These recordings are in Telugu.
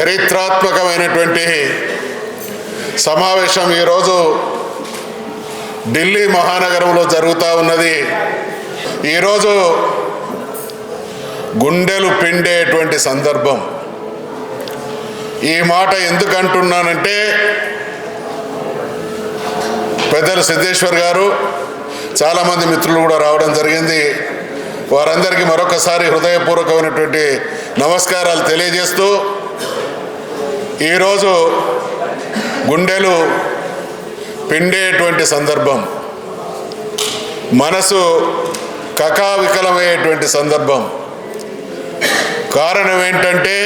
చరిత్రాత్మకమైనటువంటి సమావేశం ఈరోజు ఢిల్లీ మహానగరంలో జరుగుతూ ఉన్నది. ఈరోజు గుండెలు పిండేటువంటి సందర్భం. ఈ మాట ఎందుకు అంటున్నానంటే పెద్దలు సిద్ధేశ్వర్ గారు చాలామంది మిత్రులు కూడా రావడం జరిగింది. వారందరికీ మరొకసారి హృదయపూర్వకమైనటువంటి నమస్కారాలు తెలియజేస్తూ ఈరోజు గుండెలు పిండేటువంటి సందర్భం. మనసు కకావికలమయ్యేటువంటి సందర్భం. కారణం ఏంటంటే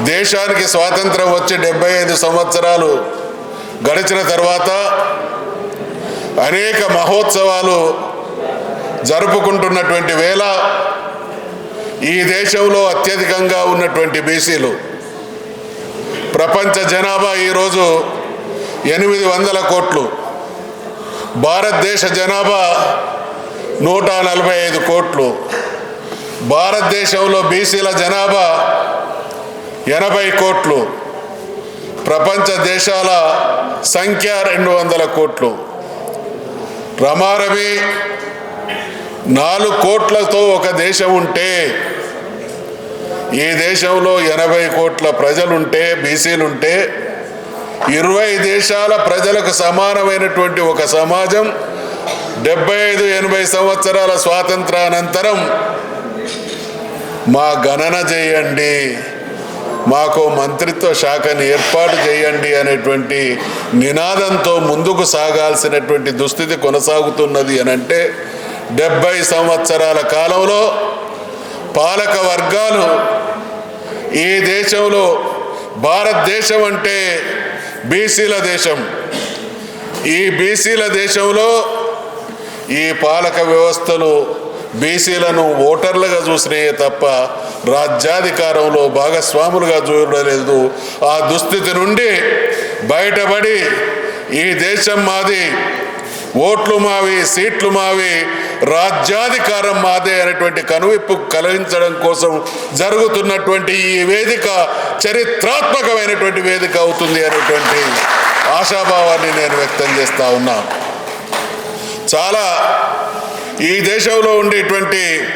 దేశానికి స్వాతంత్రం వచ్చి డెబ్బై ఐదు సంవత్సరాలు గడిచిన తర్వాత అనేక మహోత్సవాలు జరుపుకుంటున్నటువంటి వేళ ఈ దేశంలో అత్యధికంగా ఉన్నటువంటి బీసీలు ప్రపంచ జనాభా ఈరోజు ఎనిమిది వందల కోట్లు. భారతదేశ జనాభా నూట నలభై ఐదు కోట్లు. భారతదేశంలో బీసీల జనాభా ఎనభై కోట్లు. ప్రపంచ దేశాల సంఖ్య రెండు వందల కోట్లు. రమారమి నాలుగు కోట్లతో ఒక దేశం ఉంటే ఈ దేశంలో ఎనభై కోట్ల ప్రజలుంటే బీసీలుంటే ఇరవై దేశాల ప్రజలకు సమానమైనటువంటి ఒక సమాజం డెబ్బై ఐదు ఎనభై సంవత్సరాల స్వాతంత్రానంతరం మా గణన చేయండి మాకు మంత్రిత్వ శాఖని ఏర్పాటు చేయండి అనేటువంటి నినాదంతో ముందుకు సాగాల్సినటువంటి దుస్థితి కొనసాగుతున్నది అని అంటే డెబ్బై సంవత్సరాల కాలంలో పాలక వర్గాలు ఈ దేశంలో భారతదేశం అంటే బీసీల దేశం. ఈ బీసీల దేశంలో ఈ పాలక వ్యవస్థలు బీసీలను ఓటర్లుగా చూసినాయే తప్ప రాజ్యాధికారంలో భాగస్వాములుగా చూడలేదు. ఆ దుస్థితి నుండి బయటపడి ఈ దేశం మాది ఓట్లు మావి సీట్లు మావి రాజ్యాధికారం మాదే అనేటువంటి కనువిప్పు కలిగించడం కోసం జరుగుతున్నటువంటి ఈ వేదిక చరిత్రాత్మకమైనటువంటి వేదిక అవుతుంది అనేటువంటి ఆశాభావాన్ని నేను వ్యక్తం చేస్తూ ఉన్నా. చాలా ఈ దేశంలో ఉండేటువంటి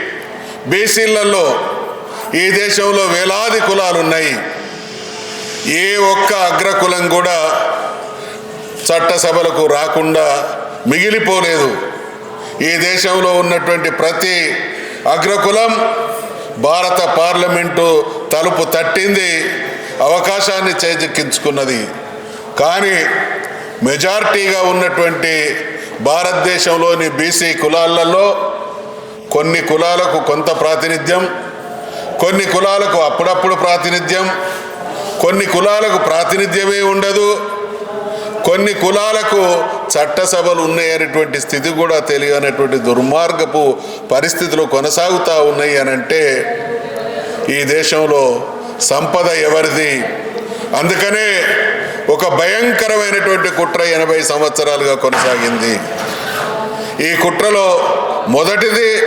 బీసీలలో ఈ దేశంలో వేలాది కులాలు ఉన్నాయి. ఏ ఒక్క అగ్రకులం కూడా చట్టసభలకు రాకుండా మిగిలిపోలేదు. ఈ దేశంలో ఉన్నటువంటి ప్రతి అగ్రకులం భారత పార్లమెంటు తలుపు తట్టింది అవకాశాన్ని చేజిక్కించుకున్నది. కానీ మెజారిటీగా ఉన్నటువంటి భారతదేశంలోని బీసీ కులాలలో కొన్ని కులాలకు కొంత ప్రాతినిధ్యం కొన్ని కులాలకు అప్పుడప్పుడు ప్రాతినిధ్యం కొన్ని కులాలకు ప్రాతినిధ్యమే ఉండదు కొన్ని కులాలకు చట్టసభలు ఉన్నాయనేటువంటి స్థితి కూడా తెలియనటువంటి దుర్మార్గపు పరిస్థితులు కొనసాగుతూ ఉన్నాయి అని అంటే ఈ దేశంలో సంపద ఎవరిది? అందుకనే ఒక భయంకరమైనటువంటి కుట్ర ఎనభై సంవత్సరాలుగా కొనసాగింది. ఈ కుట్రలో మొదటిది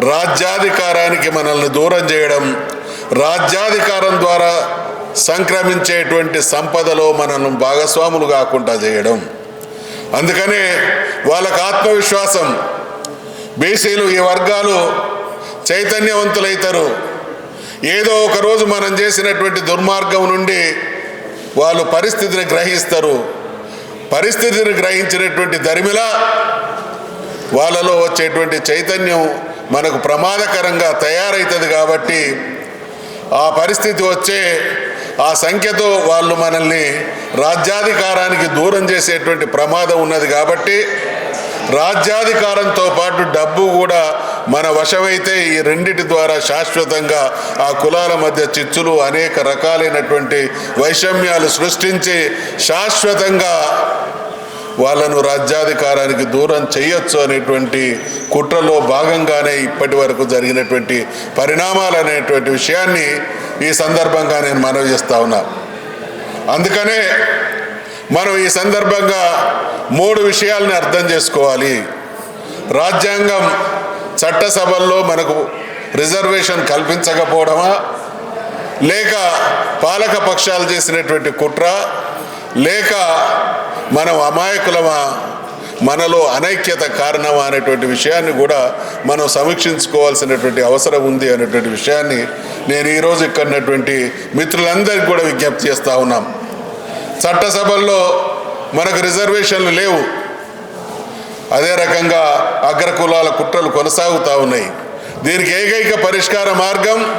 రాజ్యాధికారానికి మనల్ని దూరం చేయడం. రాజ్యాధికారం ద్వారా సంక్రమించేటువంటి సంపదలో మనల్ని భాగస్వాములు కాకుండా చేయడం. అందుకనే వాళ్ళకు ఆత్మవిశ్వాసం. బీసీలు ఈ వర్గాలు చైతన్యవంతులైతారు. ఏదో ఒక రోజు మనం చేసినటువంటి దుర్మార్గం నుండి వాళ్ళు పరిస్థితిని గ్రహిస్తారు. పరిస్థితిని గ్రహించినటువంటి దరిమిల వాళ్ళలో వచ్చేటువంటి చైతన్యం మనకు ప్రమాదకరంగా తయారవుతుంది కాబట్టి ఆ పరిస్థితి వచ్చే ఆ సంఖ్యతో వాళ్ళు మనల్ని రాజ్యాధికారానికి దూరం చేసేటువంటి ప్రమాదం ఉన్నది కాబట్టి రాజ్యాధికారంతో పాటు డబ్బు కూడా మన వశమైతే ఈ రెండిటి ద్వారా శాశ్వతంగా ఆ కులాల మధ్య చిచ్చులు అనేక రకాలైనటువంటి వైషమ్యాలు సృష్టించి శాశ్వతంగా వాళ్ళను రాజ్యాధికారానికి దూరం చేయొచ్చు అనేటువంటి కుట్రలో భాగంగానే ఇప్పటి వరకు జరిగినటువంటి పరిణామాలు అనేటువంటి విషయాన్ని ఈ సందర్భంగా నేను మనవి చేస్తా ఉన్నా. అందుకనే మనం ఈ సందర్భంగా మూడు విషయాల్ని అర్థం చేసుకోవాలి. రాజ్యాంగం చట్టసభల్లో మనకు రిజర్వేషన్ కల్పించకపోవడమా? లేక పాలక పక్షాలు చేసినటువంటి కుట్ర? లేక మనం అమాయకులమా? మనలో అనైక్యత కారణమా అనేటువంటి విషయాన్ని కూడా మనం సమీక్షించుకోవాల్సినటువంటి అవసరం ఉంది అనేటువంటి విషయాన్ని నేను ఈరోజు ఇక్కడ ఉన్నటువంటి మిత్రులందరికీ కూడా విజ్ఞప్తి చేస్తూ ఉన్నాం. చట్టసభల్లో మనకు రిజర్వేషన్లు లేవు. అదే రకంగా అగ్రకులాల కుట్రలు కొనసాగుతూ ఉన్నాయి. దీనికి ఏకైక పరిష్కార మార్గం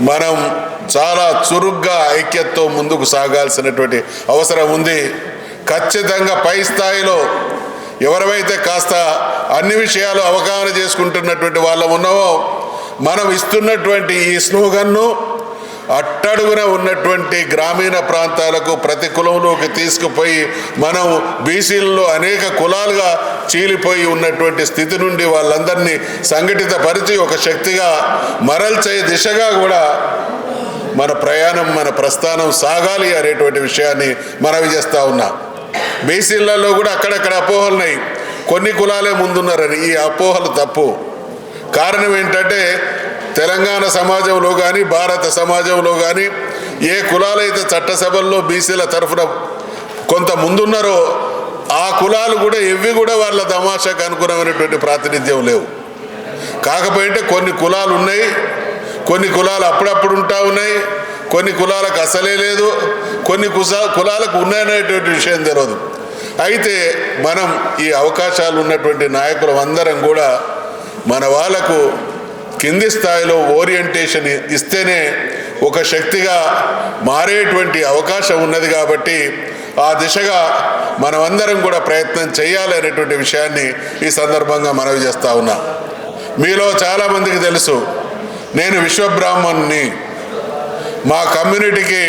మనం చాలా చురుగ్గా ఐక్యతతో ముందుకు సాగాల్సినటువంటి అవసరం ఉంది. ఖచ్చితంగా పై స్థాయిలో ఎవరైతే కాస్త అన్ని విషయాలు అవగాహన చేసుకుంటున్నటువంటి వాళ్ళం ఉన్నామో మనం ఇస్తున్నటువంటి ఈ స్లోగన్ను అట్టడుగున ఉన్నటువంటి గ్రామీణ ప్రాంతాలకు ప్రతి కులంలోకి తీసుకుపోయి మనం బీసీలలో అనేక కులాలుగా చీలిపోయి ఉన్నటువంటి స్థితి నుండి వాళ్ళందరినీ సంఘటిత పరిచి ఒక శక్తిగా మరల్చే దిశగా కూడా మన ప్రయాణం మన ప్రస్థానం సాగాలి అనేటువంటి విషయాన్ని మనవి చేస్తూ ఉన్నా. బీసీలలో కూడా అక్కడక్కడ అపోహలు ఉన్నాయి. కొన్ని కులాలే ముందున్నారని ఈ అపోహలు తప్పు. కారణం ఏంటంటే తెలంగాణ సమాజంలో కానీ భారత సమాజంలో కానీ ఏ కులాలైతే చట్టసభల్లో బీసీల తరఫున కొంత ముందున్నారో ఆ కులాలు కూడా ఇవి కూడా వాళ్ళ తమాషాకు అనుగుణమైనటువంటి ప్రాతినిధ్యం లేవు. కాకపోతే కొన్ని కులాలు ఉన్నాయి కొన్ని కులాలు అప్పుడప్పుడు ఉంటా ఉన్నాయి కొన్ని కులాలకు అసలే లేదు కొన్ని కుసా కులాలకు ఉన్నాయనేటువంటి విషయం తెలియదు అయితే మనం ఈ అవకాశాలు ఉన్నటువంటి నాయకులు అందరం కూడా మన వాళ్ళకు కింది స్థాయిలో ఓరియంటేషన్ ఇస్తేనే ఒక శక్తిగా మారేటువంటి అవకాశం ఉన్నది కాబట్టి ఆ దిశగా మనమందరం కూడా ప్రయత్నం చేయాలి అనేటువంటి విషయాన్ని ఈ సందర్భంగా మనవి చేస్తూ ఉన్నా. మీలో చాలామందికి తెలుసు నేను విశ్వబ్రాహ్మణ్ణి. మా కమ్యూనిటీకి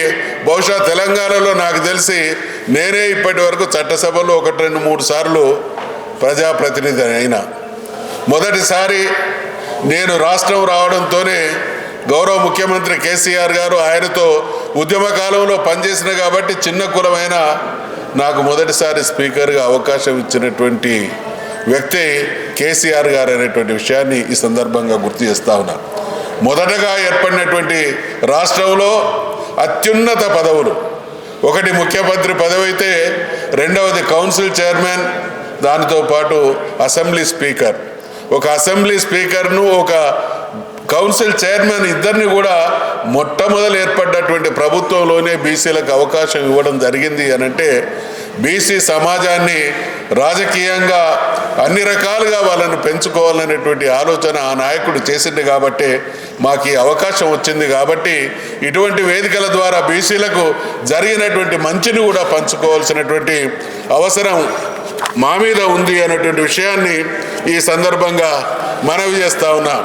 బహుశా తెలంగాణలో నాకు తెలిసి నేనే ఇప్పటి వరకు చట్టసభలో ఒకటి రెండు మూడు సార్లు ప్రజాప్రతినిధి అయినా. మొదటిసారి నేను రాష్ట్రం రావడంతోనే గౌరవ ముఖ్యమంత్రి కేసీఆర్ గారు ఆయనతో ఉద్యమ కాలంలో పనిచేసిన కాబట్టి చిన్న కులమైన నాకు మొదటిసారి స్పీకర్గా అవకాశం ఇచ్చినటువంటి వ్యక్తి కేసీఆర్ గారు అనేటువంటి విషయాన్ని ఈ సందర్భంగా గుర్తు చేస్తా ఉన్నా. మొదటగా ఏర్పడినటువంటి రాష్ట్రంలో అత్యున్నత పదవులు ఒకటి ముఖ్యమంత్రి పదవి అయితే రెండవది కౌన్సిల్ చైర్మన్ దానితో పాటు అసెంబ్లీ స్పీకర్. ఒక అసెంబ్లీ స్పీకర్ను ఒక కౌన్సిల్ చైర్మన్ ఇద్దరిని కూడా మొట్టమొదలు ఏర్పడ్డటువంటి ప్రభుత్వంలోనే బీసీలకు అవకాశం ఇవ్వడం జరిగింది అని అంటే బీసీ సమాజాన్ని రాజకీయంగా అన్ని రకాలుగా వాళ్ళని పెంచుకోవాలనేటువంటి ఆలోచన ఆ నాయకుడు చేసింది కాబట్టి మాకు ఈ అవకాశం వచ్చింది కాబట్టి ఇటువంటి వేదికల ద్వారా బీసీలకు జరిగినటువంటి మంచిని కూడా పంచుకోవాల్సినటువంటి అవసరం మా మీద ఉంది అనేటువంటి విషయాన్ని ఈ సందర్భంగా మనవి చేస్తా ఉన్నా.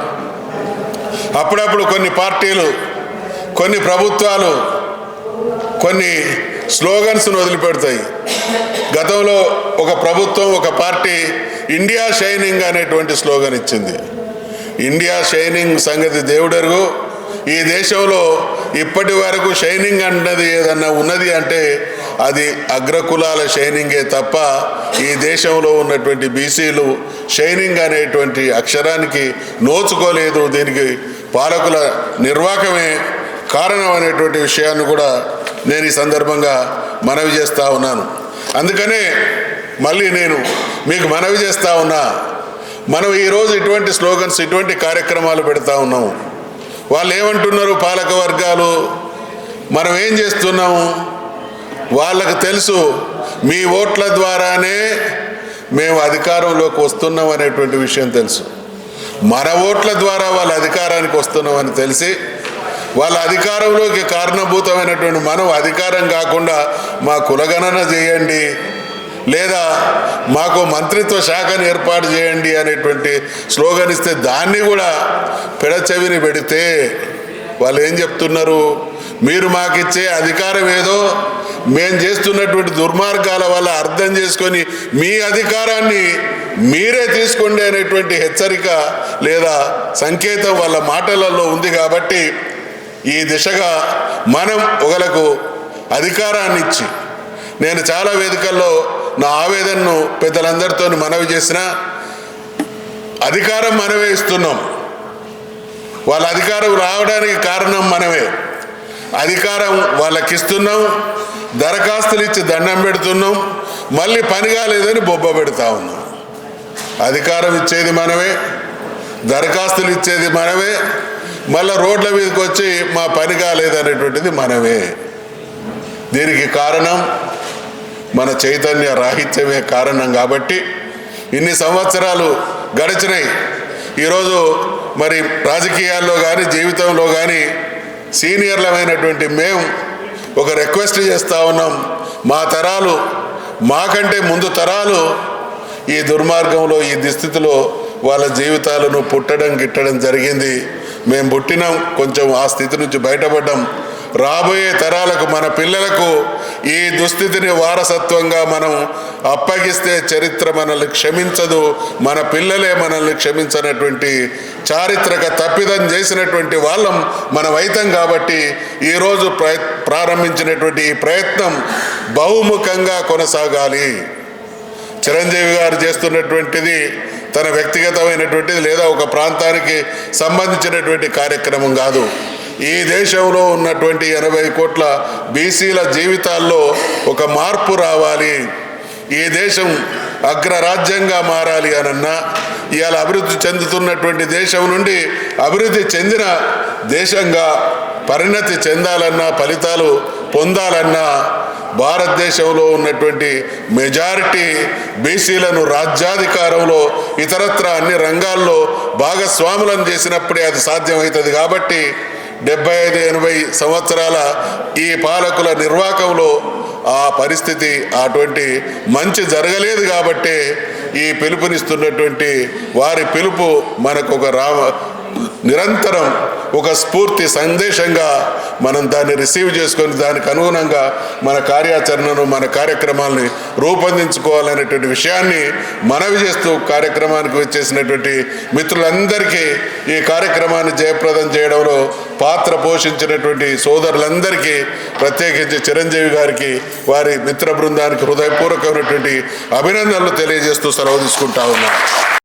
అప్పుడప్పుడు కొన్ని పార్టీలు కొన్ని ప్రభుత్వాలు కొన్ని స్లోగన్స్ను వదిలిపెడతాయి. గతంలో ఒక ప్రభుత్వం ఒక పార్టీ ఇండియా షైనింగ్ అనేటువంటి స్లోగన్ ఇచ్చింది. ఇండియా షైనింగ్ సంగతి దేవుడరుగు. ఈ దేశంలో ఇప్పటి వరకు షైనింగ్ అన్నది ఏదన్నా ఉన్నది అంటే అది అగ్రకులాల షైనింగే తప్ప ఈ దేశంలో ఉన్నటువంటి బీసీలు షైనింగ్ అనేటువంటి అక్షరానికి నోచుకోలేదు. దీనికి పాలకుల నిర్వాహకమే కారణం అనేటువంటి విషయాన్ని కూడా నేను ఈ సందర్భంగా మనవి చేస్తూ ఉన్నాను. అందుకనే మళ్ళీ నేను మీకు మనవి చేస్తూ ఉన్నా. మనం ఈరోజు ఇటువంటి స్లోగన్స్ ఇటువంటి కార్యక్రమాలు పెడతా ఉన్నాము. వాళ్ళు ఏమంటున్నారు? పాలక వర్గాలు మనం ఏం చేస్తున్నాము? వాళ్ళకు తెలుసు మీ ఓట్ల ద్వారానే మేము అధికారంలోకి వస్తున్నాం అనేటువంటి విషయం తెలుసు. మన ఓట్ల ద్వారా వాళ్ళ అధికారానికి వస్తున్నామని తెలిసి వాళ్ళ అధికారంలోకి కారణభూతమైనటువంటి మనం అధికారం కాకుండా మా కులగణన చేయండి లేదా మాకు మంత్రిత్వ శాఖను ఏర్పాటు చేయండి అనేటువంటి స్లోగన్ ఇస్తే దాన్ని కూడా పెడచెవిని పెడితే వాళ్ళు ఏం చెప్తున్నారు? మీరు మాకిచ్చే అధికారం ఏదో మేము చేస్తున్నటువంటి దుర్మార్గాల వల్ల అర్థం చేసుకొని మీ అధికారాన్ని మీరే తీసుకోండి అనేటువంటి హెచ్చరిక లేదా సంకేతం వాళ్ళ మాటలలో ఉంది కాబట్టి ఈ దిశగా మనం ఒకలకు అధికారాన్ని ఇచ్చి నేను చాలా వేదికల్లో నా ఆవేదనను పెద్దలందరితో మనవి చేసిన అధికారం మనమే ఇస్తున్నాం. వాళ్ళ అధికారం రావడానికి కారణం మనమే. అధికారం వాళ్ళకి ఇస్తున్నాం దరఖాస్తులు ఇచ్చి దండం పెడుతున్నాం మళ్ళీ పని కాలేదని బొబ్బ పెడతా ఉన్నాం. అధికారం ఇచ్చేది మనమే దరఖాస్తులు ఇచ్చేది మనమే మళ్ళీ రోడ్ల మీదకి వచ్చి మా పని కాలేదనేటువంటిది మనమే. దీనికి కారణం మన చైతన్య రాహిత్యమే కారణం కాబట్టి ఇన్ని సంవత్సరాలు గడిచినాయి. ఈరోజు మరి రాజకీయాల్లో కానీ జీవితంలో కానీ సీనియర్లమైనటువంటి మేము ఒక రిక్వెస్ట్ చేస్తూ ఉన్నాం. మా తరాలు మాకంటే ముందు తరాలు ఈ దుర్మార్గంలో ఈ దుస్థితిలో వాళ్ళ జీవితాలను పుట్టడం గిట్టడం జరిగింది. మేము పుట్టినాం కొంచెం ఆ స్థితి నుంచి బయటపడ్డాం. రాబోయే తరాలకు మన పిల్లలకు ఈ దుస్థితిని వారసత్వంగా మనం అప్పగిస్తే చరిత్ర మనల్ని క్షమించదు మన పిల్లలే మనల్ని క్షమించనటువంటి చారిత్రక తప్పిదం చేసినటువంటి వాళ్ళం మనం అయితం కాబట్టి ఈరోజు ప్రయ ప్రారంభించినటువంటి ఈ ప్రయత్నం బహుముఖంగా కొనసాగాలి. చిరంజీవి గారు చేస్తున్నటువంటిది తన వ్యక్తిగతమైనటువంటిది లేదా ఒక ప్రాంతానికి సంబంధించినటువంటి కార్యక్రమం కాదు. ఈ దేశంలో ఉన్నటువంటి ఎనభై కోట్ల బీసీల జీవితాల్లో ఒక మార్పు రావాలి. ఈ దేశం అగ్రరాజ్యంగా మారాలి అనన్నా ఇవాళ అభివృద్ధి చెందుతున్నటువంటి దేశం నుండి అభివృద్ధి చెందిన దేశంగా పరిణతి చెందాలన్నా ఫలితాలు పొందాలన్నా భారతదేశంలో ఉన్నటువంటి మెజారిటీ బీసీలను రాజ్యాధికారంలో ఇతరత్ర అన్ని రంగాల్లో భాగస్వాములను చేసినప్పుడే అది సాధ్యమవుతుంది కాబట్టి డెబ్బై ఐదు ఎనభై సంవత్సరాల ఈ పాలకుల నిర్వాకంలో ఆ పరిస్థితి అటువంటి మంచి జరగలేదు కాబట్టి ఈ పిలుపునిస్తున్నటువంటి వారి పిలుపు మనకు ఒక రామ నిరంతరం ఒక స్ఫూర్తి సందేశంగా మనం దాన్ని రిసీవ్ చేసుకొని దానికి అనుగుణంగా మన కార్యాచరణను మన కార్యక్రమాలని రూపొందించుకోవాలనేటువంటి విషయాన్ని మనవి చేస్తూ కార్యక్రమానికి వచ్చేసినటువంటి మిత్రులందరికీ ఈ కార్యక్రమాన్ని జయప్రదం చేయడంలో పాత్ర పోషించినటువంటి సోదరులందరికీ ప్రత్యేకించి చిరంజీవి గారికి వారి మిత్ర బృందానికి హృదయపూర్వకమైనటువంటి అభినందనలు తెలియజేస్తూ సెలవు తీసుకుంటా ఉన్నాను.